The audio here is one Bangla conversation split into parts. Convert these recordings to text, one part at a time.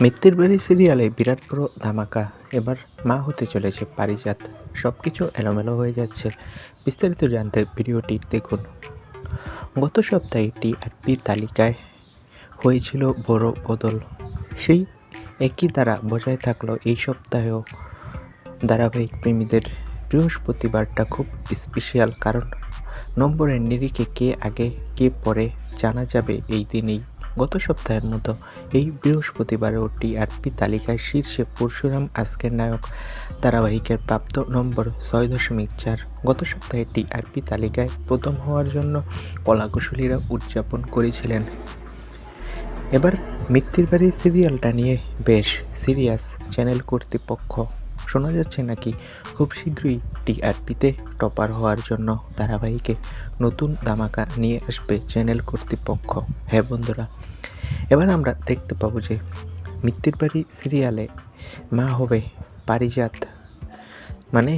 মৃত্যুর বাড়ি সিরিয়ালে বিরাট বড় ধামাকা। এবার মা হতে চলেছে পারিজাত। সব কিছু এলোমেলো হয়ে যাচ্ছে। বিস্তারিত জানতে ভিডিওটি দেখুন। গত সপ্তাহে টিআরপি তালিকায় হয়েছিল বড় বদল। সেই একই দ্বারা বজায় থাকল এই সপ্তাহেও। ধারাবাহিক প্রেমীদের বৃহস্পতিবারটা খুব স্পেশাল কারণ নম্বরের নিরিখে কে আগে, কে পরে জানা যাবে এই দিনেই। গত সপ্তাহের মতো এই বৃহস্পতিবারেও টিআরপি তালিকায় শীর্ষে পরশুরাম আজকের নায়ক, ধারাবাহিকের প্রাপ্ত নম্বর ছয় দশমিক চার। গত সপ্তাহে টি টিআরপি তালিকায় প্রথম হওয়ার জন্য কলাকুশলীরা উদযাপন করেছিলেন। এবার মৃত্যুর বাড়ি সিরিয়ালটা নিয়ে বেশ সিরিয়াস চ্যানেল কর্তৃপক্ষ শোনা যাচ্ছে নাকি খুব শীঘ্রই টিআরপিতে টপার হওয়ার জন্য ধারাবাহিকে নতুন ধামাকা নিয়ে আসবে চ্যানেল কর্তৃপক্ষ। হ্যাঁ বন্ধুরা, এবার আমরা দেখতে পাবো যে মৃত্যুর বাড়ি সিরিয়ালে মা হবে পারিজাত মানে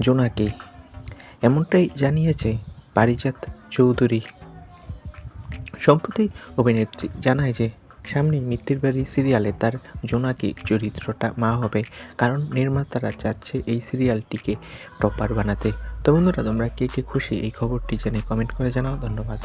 জোনাকি। এমনটাই জানিয়েছে পারিজাত চৌধুরী। সম্প্রতি অভিনেত্রী জানায় যে সামনে মিত্তির বাড়ি সিরিয়ালে তার জোনাকি চরিত্রটা মা হবে, কারণ নির্মাতারা চাচ্ছে এই সিরিয়ালটিকে টপার বানাতে। তো বন্ধুরা, তোমরা কে কে খুশি এই খবরটি জেনে কমেন্ট করে জানাও। ধন্যবাদ।